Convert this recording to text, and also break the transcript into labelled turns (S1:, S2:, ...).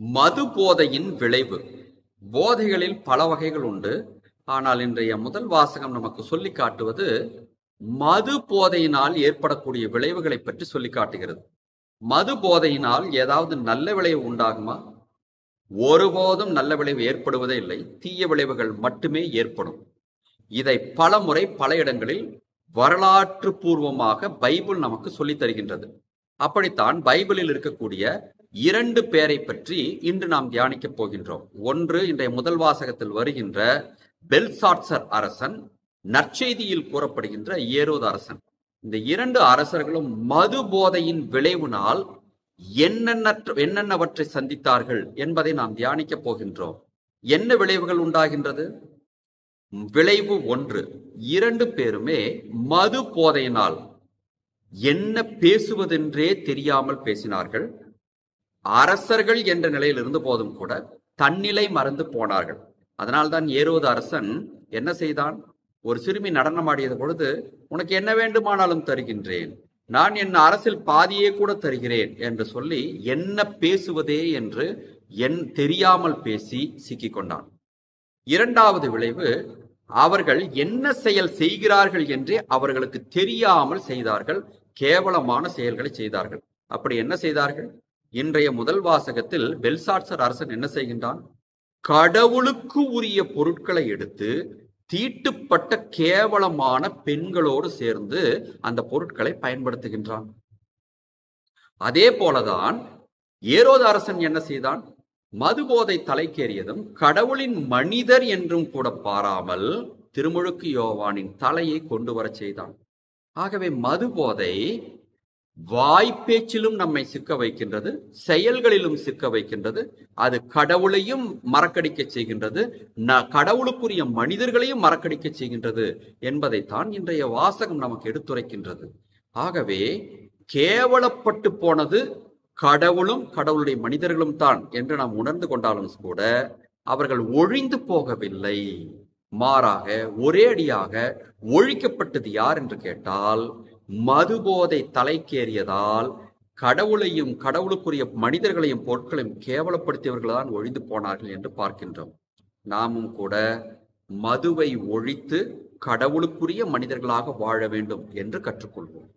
S1: மது போதையின் விளைவு. போதைகளில் பல வகைகள் உண்டு. ஆனால் இன்றைய முதல் வாசகம் நமக்கு சொல்லி காட்டுவது மது போதையினால் ஏற்படக்கூடிய விளைவுகளை பற்றி சொல்லி காட்டுகிறது. மது போதையினால் ஏதாவது நல்ல விளைவு உண்டாகுமா? ஒருபோதும் நல்ல விளைவு ஏற்படுவதே இல்லை. தீய விளைவுகள் மட்டுமே ஏற்படும். இதை பல முறை பல இடங்களில் வரலாற்று பூர்வமாக பைபிள் நமக்கு சொல்லி தருகின்றது. அப்படித்தான் பைபிளில் இருக்கக்கூடிய இரண்டு பேரை பற்றி இன்று நாம் தியானிக்கப் போகின்றோம். ஒன்று இன்றைய முதல் வாசகத்தில் வருகின்ற பெல்சாட்சர் அரசன் நற்செய்தியில் கூறப்படுகின்ற ஏரோது அரசன். இந்த இரண்டு அரசர்களும் மது போதையின் விளைவினால் என்னென்ன என்னென்னவற்றை சந்தித்தார்கள் என்பதை நாம் தியானிக்கப் போகின்றோம். என்ன விளைவுகள் உண்டாகின்றது? விளைவு ஒன்று இரண்டு பேருமே மது போதையினால் என்ன பேசுவதென்றே தெரியாமல் பேசினார்கள். அரசர்கள் என்ற நிலையில் இருந்த போதும் கூட தன்னிலை மறந்து போனார்கள். அதனால்தான் ஏரோது அரசன் என்ன செய்தான்? ஒரு சிறுமி நடனமாடியது பொழுது உனக்கு என்ன வேண்டுமானாலும் தருகின்றேன். நான் என் அரசில் பாதியே கூட தருகிறேன் என்று சொல்லி என்ன பேசுவதே என்று என் தெரியாமல் பேசி சிக்கிக் கொண்டான். இரண்டாவது விளைவு அவர்கள் என்ன செயல் செய்கிறார்கள் என்றே அவர்களுக்கு தெரியாமல் செய்தார்கள். கேவலமான செயல்களை செய்தார்கள். அப்படி என்ன செய்தார்கள்? இன்றைய முதல் வாசகத்தில் பெல்சாட்சர் அரசன் என்ன செய்கின்றான்? கடவுளுக்கு உரிய பொருட்களை எடுத்து தீட்டுப்பட்ட கேவலமான பெண்களோடு சேர்ந்து அந்த பொருட்களை பயன்படுத்துகின்றான். அதே போலதான் ஏரோத அரசன் என்ன செய்தான்? மதுபோதை தலைக்கேறியதும் கடவுளின் மனிதர் என்றும் கூட பாராமல் திருமுழுக்கு யோவானின் தலையை கொண்டு வரச் செய்தான். ஆகவே மதுபோதை வாய்ப்பேச்சிலும் நம்மை சிக்க வைக்கின்றது செயல்களிலும் சிக்க வைக்கின்றது அது கடவுளையும் மறக்கடிக்க செய்கின்றது கடவுளுக்குரிய மனிதர்களையும் மறக்கடிக்க செய்கின்றது என்பதைத்தான் இன்றைய வாசகம் நமக்கு எடுத்துரைக்கின்றது. ஆகவே கேவலப்பட்டு போனது கடவுளும் கடவுளுடைய மனிதர்களும் தான் என்று நாம் உணர்ந்து கொண்டாலும் கூட அவர்கள் ஒழிந்து போகவில்லை. மாறாக ஒரே அடியாக ஒழிக்கப்பட்டது யார் என்று கேட்டால் மதுபோதை தலைக்கேறியதால் கடவுளையும் கடவுளுக்குரிய மனிதர்களையும் பொருட்களையும் கேவலப்படுத்தியவர்கள் தான் ஒழிந்து போனார்கள் என்று பார்க்கின்றோம். நாமும் கூட மதுவை ஒழித்து கடவுளுக்குரிய மனிதர்களாக வாழ வேண்டும் என்று கற்றுக்கொள்வோம்.